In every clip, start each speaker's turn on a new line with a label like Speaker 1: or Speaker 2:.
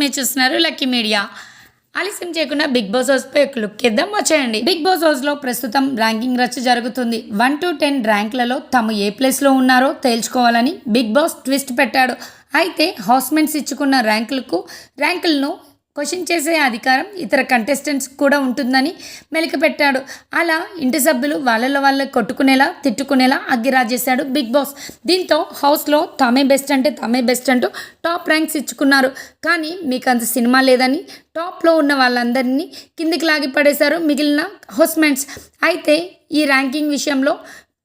Speaker 1: మీరు చూస్తున్నారు lucky media. ఆలస్యం చేయకుండా బిగ్ బాస్ హౌస్పై ఒక లుక్ ఇద్దాం వచ్చేయండి. బిగ్ బాస్ హౌస్లో ప్రస్తుతం ర్యాంకింగ్ రచ్చ జరుగుతుంది. వన్ టు టెన్ ర్యాంక్లలో తాము ఏ ప్లేస్లో ఉన్నారో తేల్చుకోవాలని బిగ్ బాస్ ట్విస్ట్ పెట్టాడు. అయితే హౌస్మెంట్స్ ఇచ్చుకున్న ర్యాంకులకు ర్యాంకులను క్వశ్చన్ చేసే అధికారం ఇతర కంటెస్టెంట్స్ కూడా ఉంటుందని మెలికపెట్టాడు. అలా ఇంటి సభ్యులు వాళ్ళలో వాళ్ళే కొట్టుకునేలా తిట్టుకునేలా అగ్గిరాజేశాడు బిగ్ బాస్. దీంతో హౌస్లో తామే బెస్ట్ అంటే తామే బెస్ట్ అంటూ టాప్ ర్యాంక్స్ ఇచ్చుకున్నారు. కానీ మీకు అంత సినిమా లేదని టాప్లో ఉన్న వాళ్ళందరినీ కిందికి లాగి పడేశారు మిగిలిన హౌస్మెంట్స్ అయితే ఈ ర్యాంకింగ్ విషయంలో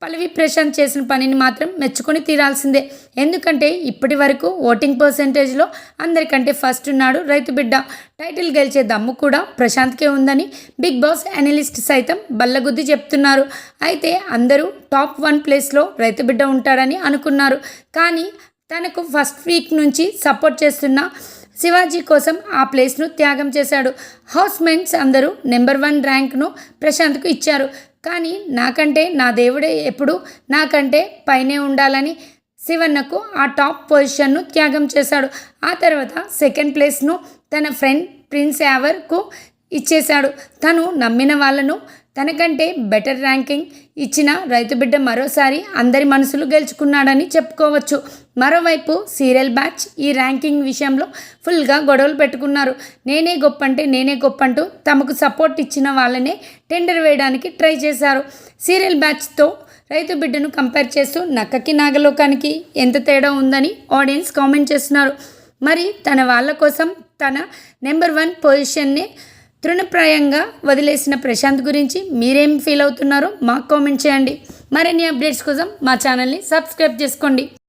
Speaker 1: పల్లవి ప్రశాంత్ చేసిన పనిని మాత్రం మెచ్చుకొని తీరాల్సిందే. ఎందుకంటే ఇప్పటి వరకు ఓటింగ్ పర్సంటేజ్లో అందరికంటే ఫస్ట్ ఉన్నాడు రైతు బిడ్డ. టైటిల్ గెలిచే దమ్ము కూడా ప్రశాంత్కే ఉందని బిగ్ బాస్ అనలిస్ట్ సైతం బల్లగుద్ది చెప్తున్నారు. అయితే అందరూ టాప్ వన్ ప్లేస్లో రైతు బిడ్డ ఉంటాడని అనుకున్నారు. కానీ తనకు ఫస్ట్ వీక్ నుంచి సపోర్ట్ చేస్తున్న శివాజీ కోసం ఆ ప్లేస్ను త్యాగం చేశాడు. హౌస్ హౌస్మెంట్స్ అందరూ నెంబర్ వన్ ర్యాంక్ను ప్రశాంత్కు ఇచ్చారు. కానీ నాకంటే నా దేవుడే ఎప్పుడు నాకంటే పైనే ఉండాలని శివన్నకు ఆ టాప్ పొజిషన్ను త్యాగం చేశాడు. ఆ తర్వాత సెకండ్ ప్లేస్ను తన ఫ్రెండ్ ప్రిన్స్ యావర్కు ఇచ్చేశాడు. తను నమ్మిన వాళ్ళను తనకంటే బెటర్ ర్యాంకింగ్ ఇచ్చిన రైతు బిడ్డ మరోసారి అందరి మనసులు గెలుచుకున్నాడని చెప్పుకోవచ్చు. మరోవైపు సీరియల్ బ్యాచ్ ఈ ర్యాంకింగ్ విషయంలో ఫుల్గా గొడవలు పెట్టుకున్నారు. నేనే గొప్ప అంటే నేనే గొప్ప అంటూ తమకు సపోర్ట్ ఇచ్చిన వాళ్ళనే టెండర్ వేయడానికి ట్రై చేశారు. సీరియల్ బ్యాచ్తో రైతు బిడ్డను కంపేర్ చేస్తూ నక్కకి నాగలోకానికి ఎంత తేడా ఉందని ఆడియన్స్ కామెంట్ చేస్తున్నారు. మరి తన వాళ్ళ కోసం తన నెంబర్ వన్ పొజిషన్ని తృణప్రాయంగా వదిలేసిన ప్రశాంత్ గురించి మీరేం ఫీల్ అవుతున్నారో మాకు కామెంట్ చేయండి. మరిన్ని అప్డేట్స్ కోసం మా ఛానల్ని సబ్స్క్రైబ్ చేసుకోండి.